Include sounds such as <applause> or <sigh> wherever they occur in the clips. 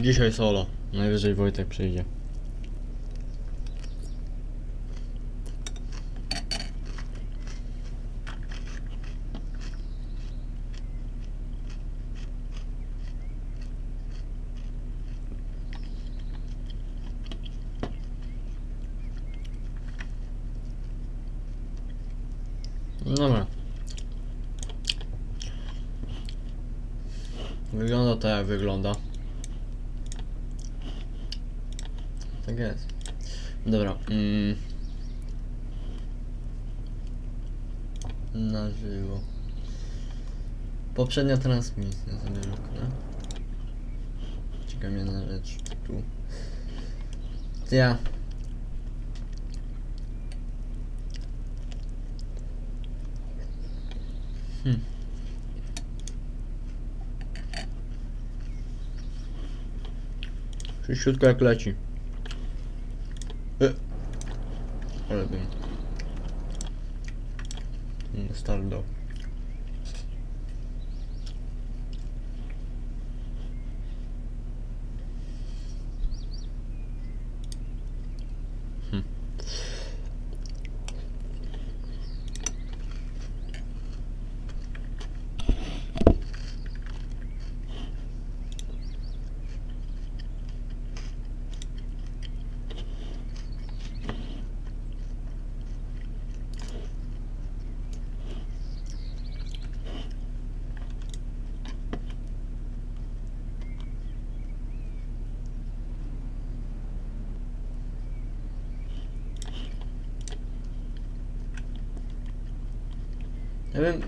Dzisiaj solo. Najwyżej Wojtek przyjdzie. Dobra. Wygląda tak jak wygląda. Tak jest. Dobra. Mm. Na żywo. Poprzednia transmisja sobie luknę. Ciekawe jedna rzecz. Tu. Ja. Hmm. Czyściutko jak leci. E. Ale bym. Nie stardo. Hmm. Ja wiem,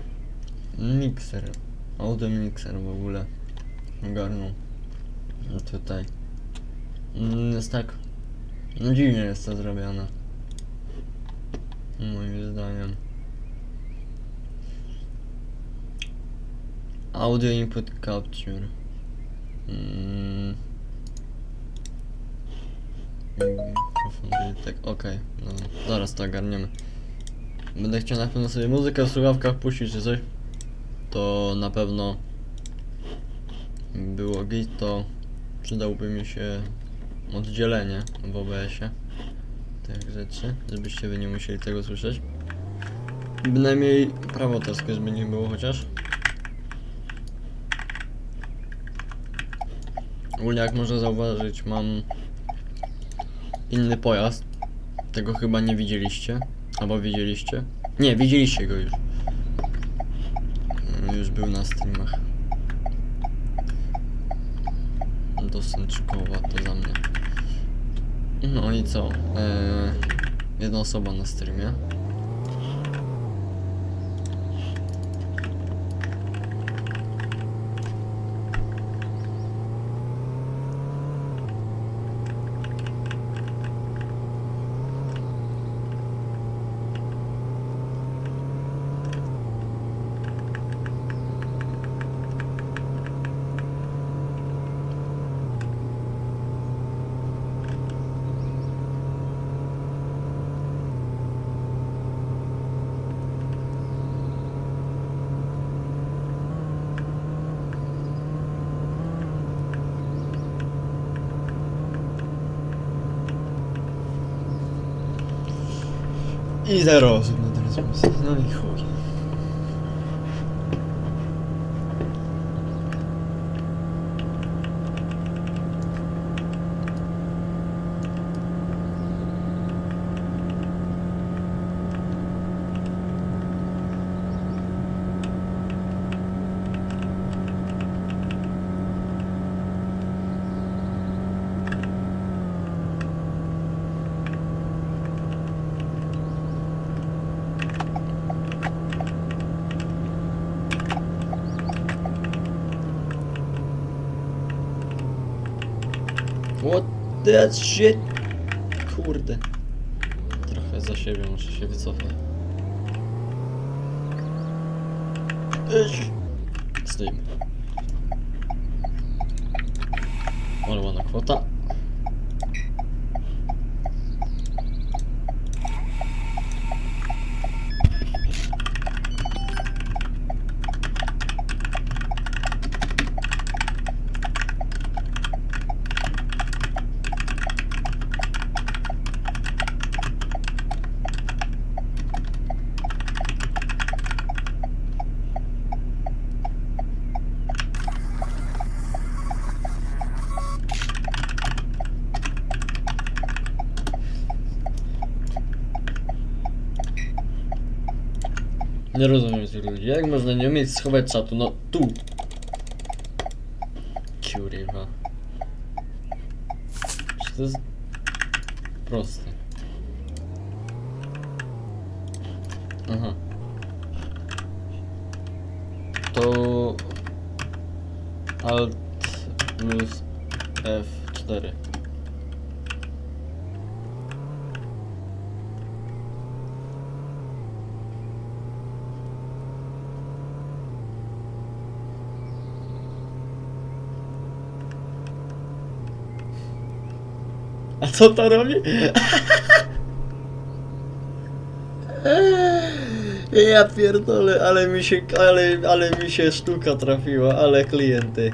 mikser, audio mikser w ogóle ogarnął No tutaj. Mm, Jest tak, no dziwnie jest to zrobione. Moim zdaniem. Audio input capture. Mm. Tak, okej, no, zaraz to ogarniemy. Będę chciał na pewno sobie muzykę w słuchawkach puścić czy coś. To na pewno było git, to przydałby mi się oddzielenie w OBS-ie tych rzeczy, żebyście wy nie musieli tego słyszeć. Bynajmniej prawo autorskie, żeby nie było chociaż. Ogólnie jak można zauważyć mam inny pojazd. Tego chyba nie widzieliście. Albo widzieliście? Nie, widzieliście go już. Już był na streamach. Dosęczkowa to za mnie. No i co? Eee, jedna osoba na streamie. I zero osób na transmisji. No i chuj. What that shit? Kurde. Trochę za siebie muszę się wycofać. Stoimy. Ale ładna kwota. Nie rozumiem tych ludzi. Jak można nie umieć schować czatu? No tu. Kurwa. Czy to jest proste? Aha. To Alt plus F4. A co to robi? Ja pierdolę, ale mi się, ale, ale mi się sztuka trafiła, ale klienty.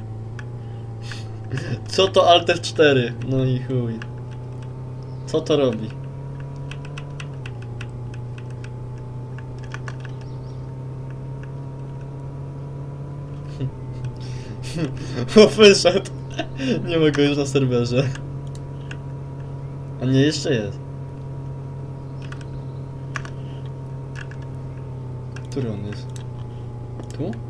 Co to Alt F4? No i chuj. Co to robi? <laughs> O, wyszedł. Nie ma go już na serwerze. A nie, jeszcze jest. Który on jest? Tu?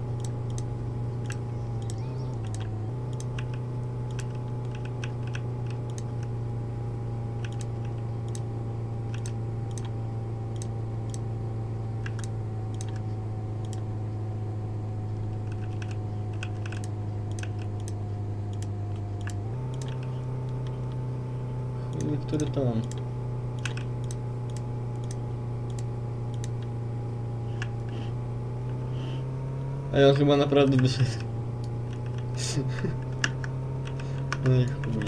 Który to on? A ja chyba naprawdę wyszedł. <laughs> No i chuj.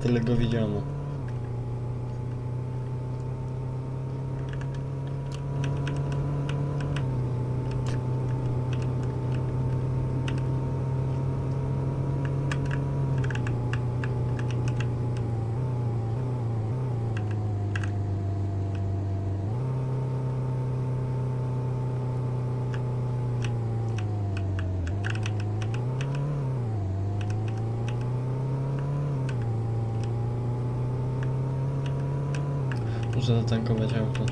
Tyle go widziano. Muszę zatankować auto.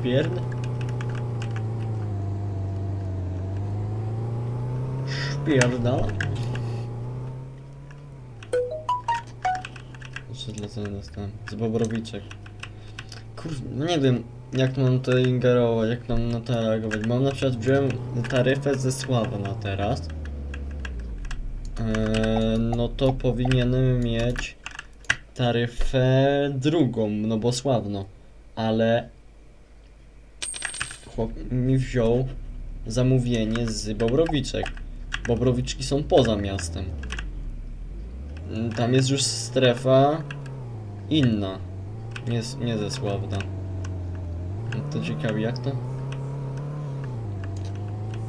Szpierd? Szpierdala? Jeszcze dla dostałem? Z Bobrowiczek. Kurde, no nie wiem jak mam to ingerować, jak mam na to reagować. Mam na przykład wziąłem taryfę ze Sława na teraz. Eee, no to powinienem mieć taryfę drugą, no bo sławno. Ale chłop mi wziął zamówienie z Bobrowiczek. Bobrowiczki są poza miastem. Mm, Tam jest już strefa inna. Nie, nie ze Sławna. No to ciekawi jak to?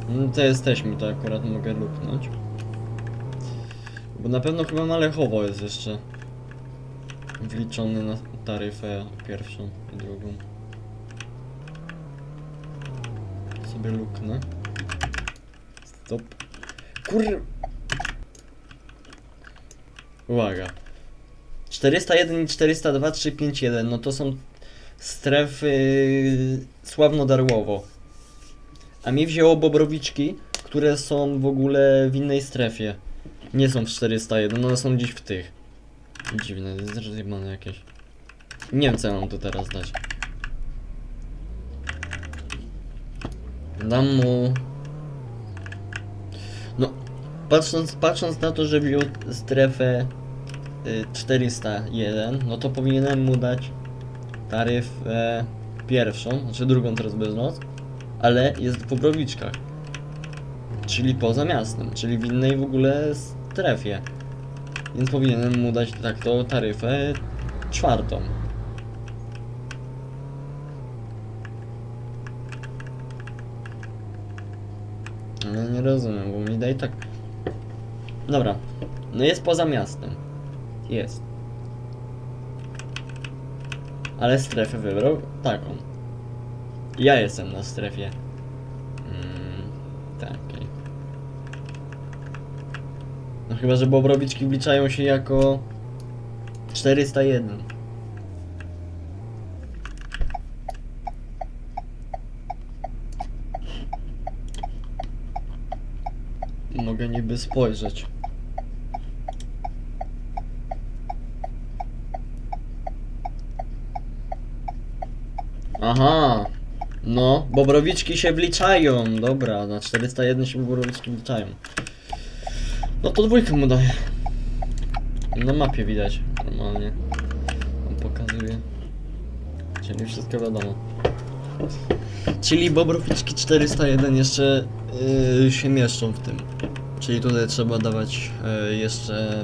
No to jesteśmy, to akurat mogę luknąć. Bo na pewno chyba Malechowo jest jeszcze wliczony na taryfę pierwszą i drugą. Sobie luknę. Stop. Kur... Uwaga. 401 i 402, 351, no to są strefy Sławno-Darłowo. A mi wzięło Bobrowiczki, które są w ogóle w innej strefie. Nie są w 401, one są gdzieś w tych. Dziwne, rozjebane jakieś. Nie wiem co mam tu teraz dać. Dam mu... No, patrząc, patrząc na to, że wziął strefę y, 401, no to powinienem mu dać taryfę pierwszą, znaczy drugą teraz bez noc, ale jest w Bobrowiczkach. Czyli poza miastem, czyli w innej w ogóle strefie. Więc powinienem mu dać tak to taryfę czwartą. Ale nie daj tak. Dobra. No jest poza miastem. Jest. Ale strefę wybrał taką. Ja jestem na strefie. Mm, takiej. No chyba, że Bobrowiczki wliczają się jako 401. Niby spojrzeć. Aha. No, bobrowiczki się wliczają. Dobra, na 401 się bobrowiczki wliczają. No to dwójkę mu daję. Na mapie widać normalnie. On pokazuje. Czyli wszystko wiadomo. Czyli bobrowiczki 401 jeszcze yy, się mieszczą w tym. Czyli tutaj trzeba dawać yy, jeszcze...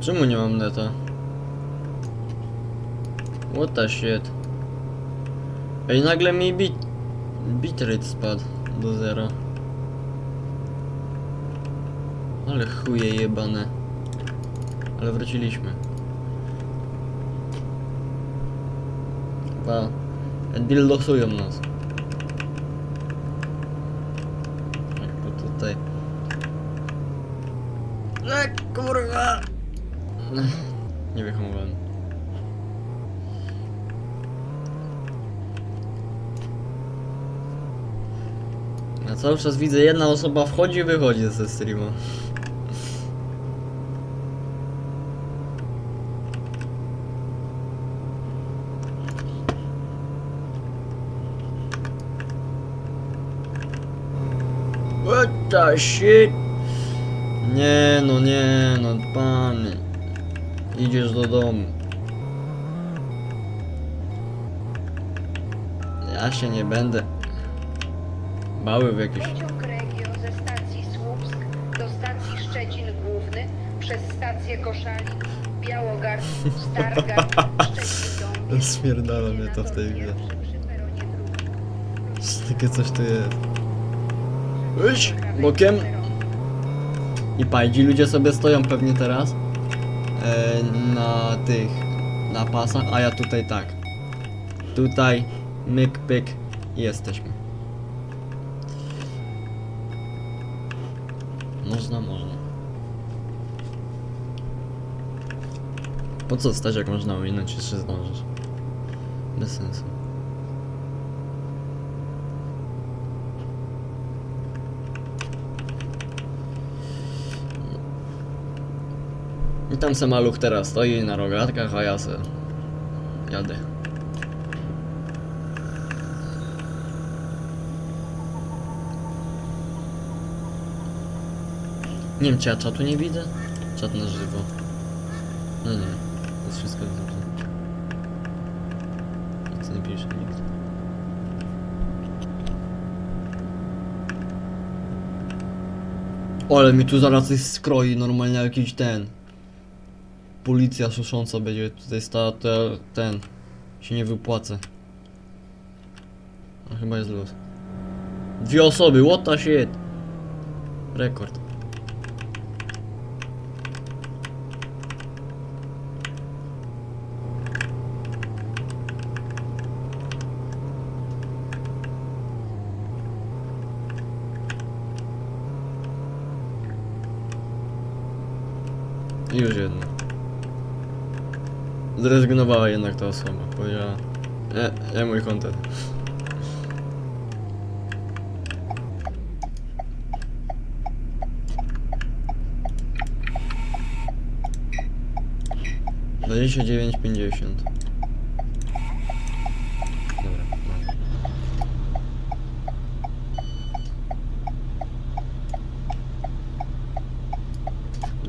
Czemu nie mam neta? What the shit? Ej, nagle mi bit... bitrate spadł do zera. Ale chuje jebane. Ale wróciliśmy. Chyba... Dildosują nas. Jakby tutaj... No kurwa! Nie wyhamowałem. Ja cały czas widzę, jedna osoba wchodzi i wychodzi ze streama. What the shit? Nie no, nie no, panie. Idziesz do domu. Ja się nie będę bały w jakieś... Pociąg Regio ze stacji Słupsk do stacji Szczecin Główny przez stację Koszalin, Białogard, Stargard, Szczecin Dąbie. Spierdala mnie to w tej grze. Takie coś tu jest. Iść bokiem. I pajdzi ludzie sobie stoją pewnie teraz na tych, na pasach, a ja tutaj tak. Tutaj, myk, pyk jesteśmy. Można, można. Po co stać jak można ominąć jeszcze zdążysz? Bez sensu. I tam se maluch teraz stoi na rogatkach, a ja se jadę. Nie wiem, czy ja czatu nie widzę? Czat na żywo. No nie, to jest wszystko dobrze. Nic nie pisze nikt. Ale mi tu zaraz coś skroi, normalnie jakiś ten. Policja susząca będzie tutaj stała, to ja ten. Się nie wypłacę. A chyba jest luz. Dwie osoby, what the shit. Rekord. Już jedno. Zrezygnowała jednak ta osoba. Powiedziała. Nie, nie mój kontent. Dwadzieścia dziewięć pięćdziesiąt. Dobra, mam.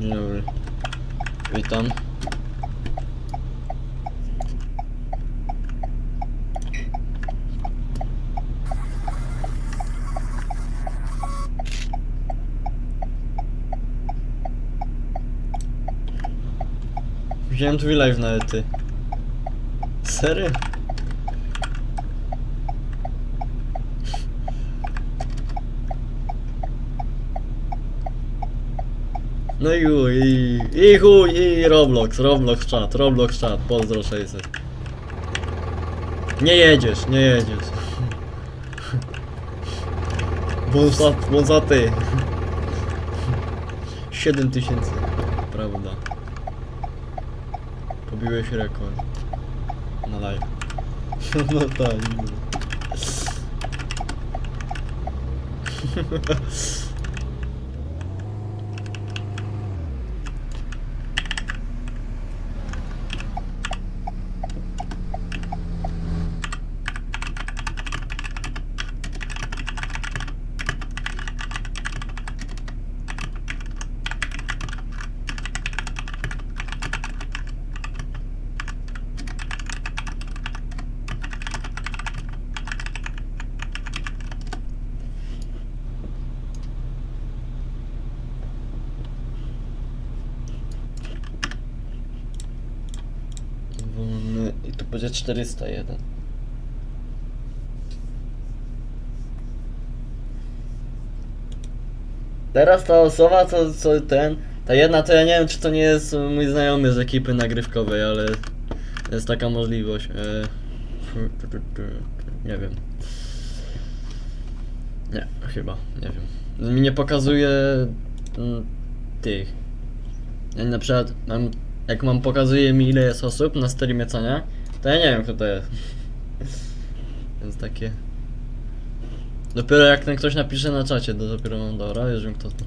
Dzień dobry. Witam. Wziąłem twój live nawet ty. Serio? No i chuj, i, i chuj, i Roblox, Roblox chat, Roblox chat, pozdro 600. Nie jedziesz, nie jedziesz. Wąsa, wąsaty. 7000, prawda. Pobiłeś rekord. Na live. <laughs> no tak. <laughs> no. Wolny. I tu będzie 401. Teraz ta osoba, co, co ten. Ta jedna to ja nie wiem, czy to nie jest mój znajomy z ekipy nagrywkowej, ale jest taka możliwość. E, nie wiem. Nie, chyba, nie wiem. Mi nie pokazuje mm, tych. Na przykład jak mam pokazuje mi ile jest osób na streamie, co nie? To ja nie wiem kto to jest. Więc takie. Dopiero jak ten ktoś napisze na czacie, to dopiero mam dobra, już wiem kto to.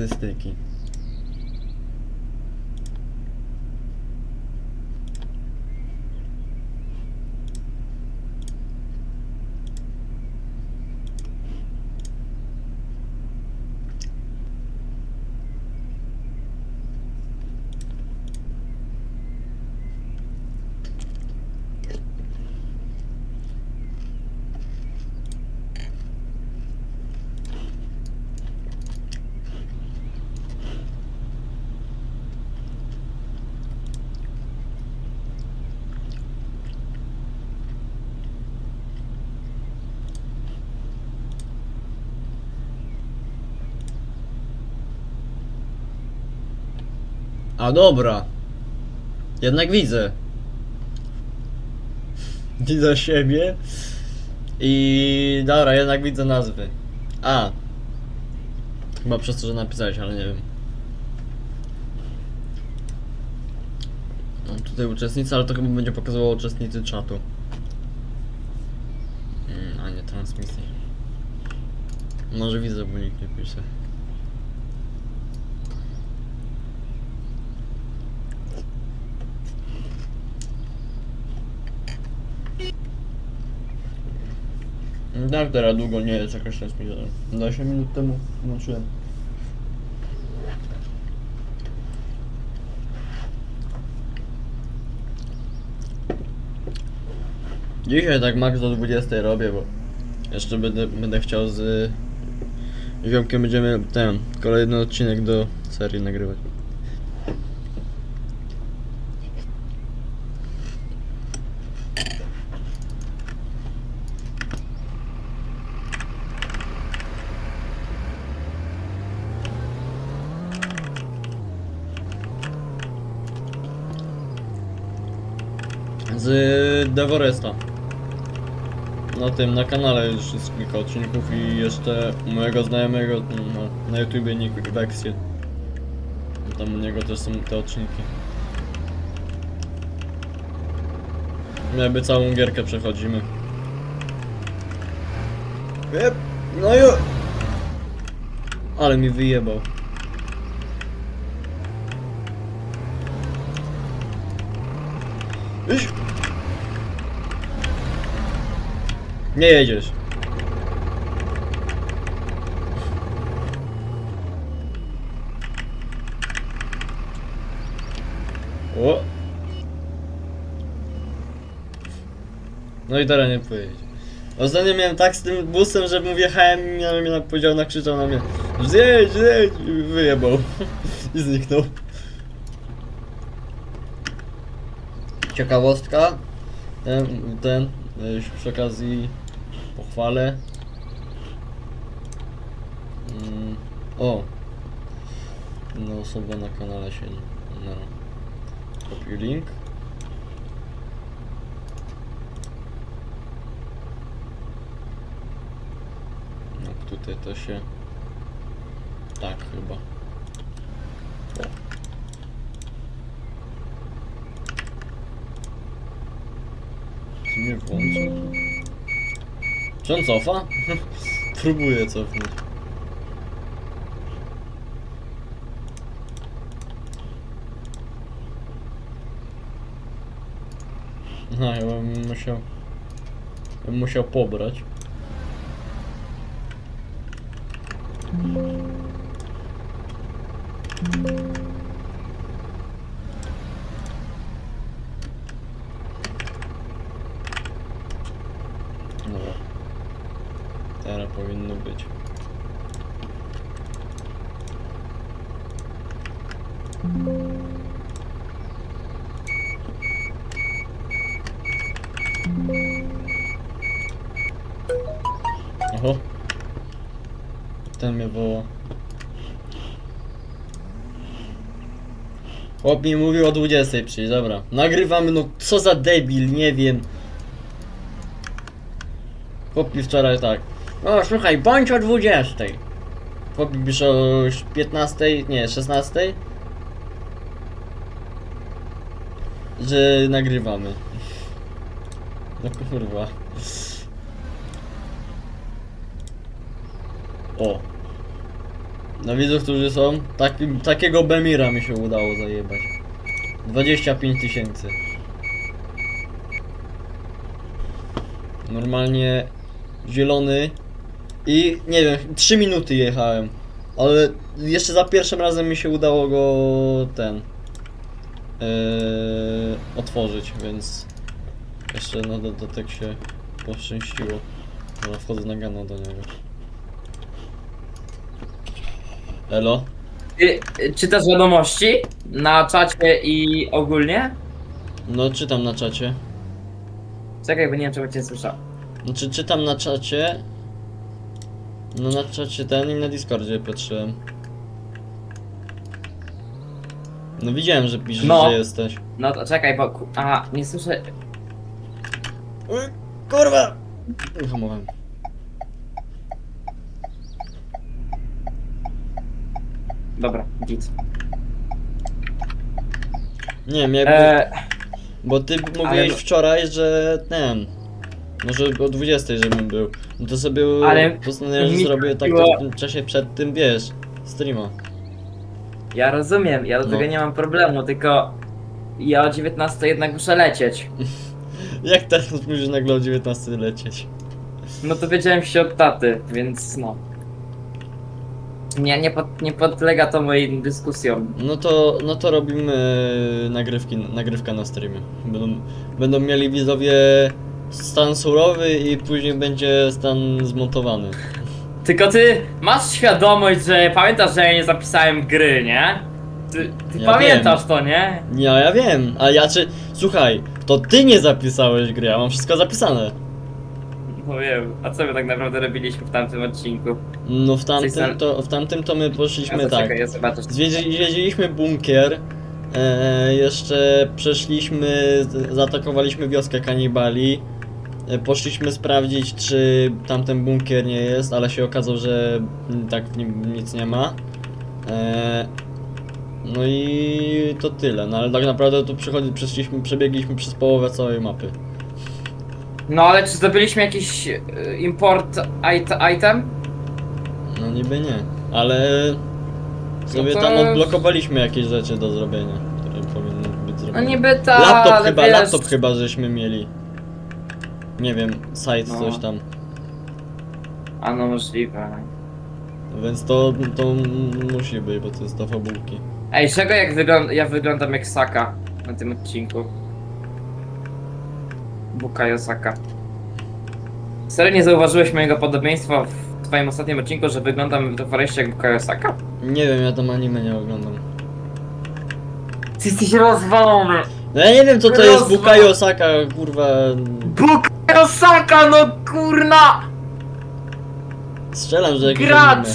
to sticky. A dobra. Jednak widzę. Widzę siebie. I dobra, jednak widzę nazwy. A. Chyba przez to, że napisałeś, ale nie wiem. Mam tutaj uczestnicy, ale to chyba będzie pokazywało uczestnicy czatu. Mm, a nie transmisji. Może widzę, bo nikt nie pisze. Tak, teraz długo nie jest jakaś transmisja. 20 minut temu włączyłem. Dzisiaj tak max do 20 robię, bo jeszcze będę, będę chciał z Ziomkiem będziemy ten kolejny odcinek do serii nagrywać. Z Devoresta. Na tym, już jest kilka odcinków i jeszcze u mojego znajomego no, na YouTubie Nick Vexie. Tam u niego też są te odcinki. Jakby całą gierkę przechodzimy. Jep, no jo! Ale mi wyjebał. Iść! Nie jedziesz. O! No i teraz nie pojedzie. Ostatnio miałem tak z tym busem, że mu wjechałem i miałem mnie powiedział, nakrzyczał na mnie Zjedź, zjedź! I wyjebał. <laughs> I zniknął. Ciekawostka. Ten, ten, e, przy okazji pochwalę. Mm, o! Inna osoba na kanale siedzi. No. Kopiuj link. Tutaj to się... Tak chyba. Czy mnie włączył? Czy on cofa? <laughs> Próbuję cofnąć. No, ja bym musiał... Bym musiał pobrać. Thank mm -hmm. you. Chłop mi mówił o 20 przyjść, dobra. Nagrywamy, no co za debil, nie wiem. Chłop mi wczoraj tak. O, słuchaj, bądź o 20. Chłop mi o 15, nie, 16. Że nagrywamy. No kurwa. O. Na widzów, którzy są, taki, takiego Bemira mi się udało zajebać. 25 tysięcy. Normalnie zielony i nie wiem, 3 minuty jechałem. Ale jeszcze za pierwszym razem mi się udało go ten yy, otworzyć, więc jeszcze na dodatek się poszczęściło. Dobra, wchodzę na gana do niego. Elo? Ty, y, czytasz wiadomości na czacie i ogólnie? No czytam na czacie. Czekaj, bo nie wiem, czego cię słyszał. Znaczy czytam na czacie. No na czacie ten i na Discordzie patrzyłem. No widziałem, że piszesz, No. że jesteś. No to czekaj, bo... ku- Aha, nie słyszę... Kurwa! Hamowałem. Dobra, git. Nie wiem, jakby, Eee, bo ty mówiłeś no- wczoraj, że ten... Może o 20 żebym był. No to sobie Ale postanowiłem, że mi zrobię tak chodziło- w tym czasie przed tym, wiesz, streama. ja rozumiem, ja do No. tego nie mam problemu, tylko... Ja o 19 jednak muszę lecieć. <laughs> Jak teraz musisz nagle o 19 lecieć? No to wiedziałem się od taty, więc no. Nie, nie, pod, nie podlega to moim dyskusjom. No to, no to robimy nagrywki, nagrywka na streamie. Będą, będą mieli widzowie stan surowy i później będzie stan zmontowany. Tylko ty masz świadomość, że pamiętasz, że ja nie zapisałem gry, nie? Ty, ty Ja pamiętasz to, nie? Ja, ja wiem, a ja czy... Słuchaj, to ty nie zapisałeś gry, ja mam wszystko zapisane. No wiem, a co my tak naprawdę robiliśmy w tamtym odcinku? No w tamtym to, w tamtym to my poszliśmy Ja tak. czekaj, ja zobaczę. Zwiedzi- Zwiedziliśmy bunkier, e, jeszcze przeszliśmy, zaatakowaliśmy wioskę kanibali, e, poszliśmy sprawdzić czy tamten bunkier nie jest, ale się okazało, że tak w nim nic nie ma. E, no i to tyle, no ale tak naprawdę tu przychodzi, przeszliśmy, przebiegliśmy przez połowę całej mapy. No ale czy zdobyliśmy jakiś y, import it item? No niby nie, ale sobie No to- tam odblokowaliśmy jakieś rzeczy do zrobienia, które powinny być No zrobione. niby tak, laptop ale chyba, wiesz... laptop chyba żeśmy mieli. Nie wiem, site No. coś tam. A no możliwe. Więc to, to musi być, bo to jest do fabułki. Ej, czego jak wygląda, ja wyglądam jak Saka na tym odcinku? Bukayo Saka. Serio nie zauważyłeś mojego podobieństwa w twoim ostatnim odcinku, że wyglądam w foreście jak Bukayo Saka? Nie wiem, ja tam anime nie oglądam. Ty jesteś rozwalony! No ja nie wiem co to jest Rozwa- Bukayo Osaka, kurwa. Bukayo Saka, no kurna! Strzelam, że jakieś Gracz! anime.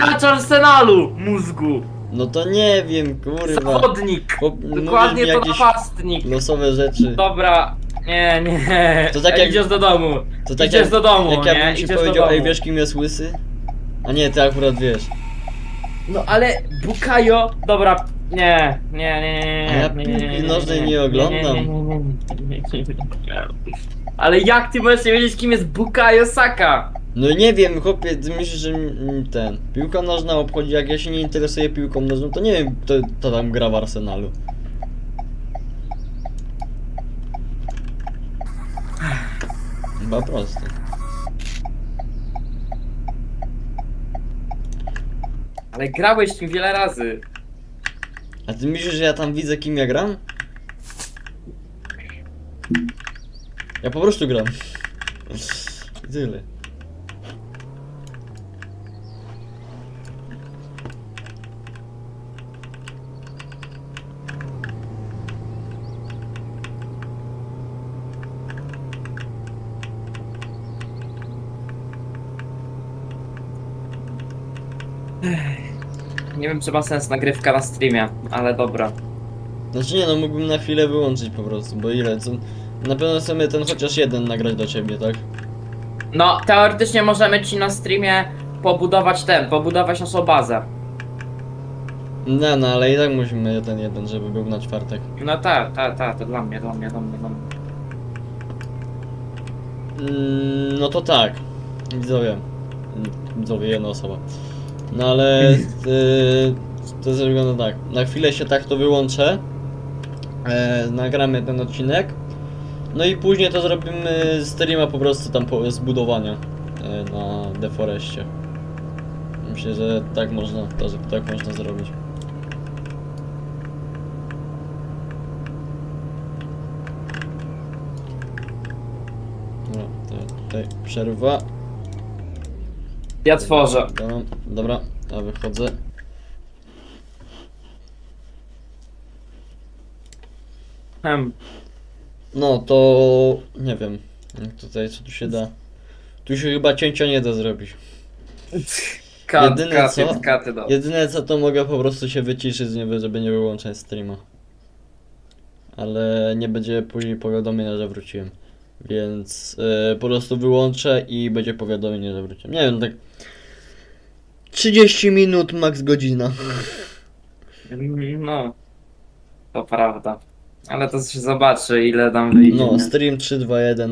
Gracz Arsenalu mózgu! No to nie wiem, kurwa. Zawodnik! Chłop- mówisz Dokładnie mi to jakieś napastnik! losowe rzeczy. Dobra, nie, nie. To tak jak- Idziesz do domu. To tak Idziesz jak, do domu, jak ja nie? bym ci Idziesz do powiedział, ej wiesz kim jest łysy? A nie, ty akurat wiesz. No ale Bukayo, dobra, nie, nie, nie, nie, nie. Ja nie, nie, nie, piłki nożnej nie oglądam. nie, nie, nie, nie, nie, nie, nie. Ale jak ty możesz nie wiedzieć kim jest Bukayo Saka? No nie wiem, chłopie, ty myślisz, że mm, ten, piłka nożna obchodzi, jak ja się nie interesuję piłką nożną, to nie wiem, kto to tam gra w Arsenalu. Chyba proste. Ale grałeś tym wiele razy. A ty myślisz, że ja tam widzę kim ja gram? Ja po prostu gram. I Tyle. Nie wiem czy ma sens nagrywka na streamie, ale dobra. Znaczy nie no, mógłbym na chwilę wyłączyć po prostu, bo ile, co... Na pewno chcemy ten chociaż jeden nagrać do ciebie, tak? No, teoretycznie możemy ci na streamie pobudować ten, pobudować naszą bazę. No, no, ale i tak musimy ten jeden, żeby był na czwartek. No tak, tak, tak, to dla mnie, dla mnie, dla mnie, dla mnie. Mm, no to tak. Widzowie. Widzowie, jedna osoba. No ale... y, to wygląda tak. Na chwilę się tak to wyłączę. E, nagramy ten odcinek. No i później to zrobimy streama po prostu tam po, zbudowania e, na Deforestie. Myślę, że tak można, to, tak można zrobić. Dobra, to tutaj przerwa. Ja tworzę. Dobra, dobra, ja wychodzę. Hmm. No to nie wiem. jak Tutaj co tu się da. Tu się chyba cięcia nie da zrobić. Kat, Jedyne katy, co? katy. Jedyne co to mogę po prostu się wyciszyć z niego, żeby nie wyłączać streama. Ale nie będzie później powiadomienia, że wróciłem. Więc e, po prostu wyłączę i będzie powiadomienie, że wróciłem. Nie wiem, tak 30 minut, max godzina. No. To prawda. Ale to się zobaczy ile tam wyjdzie. No, nie? stream 3, 2, 1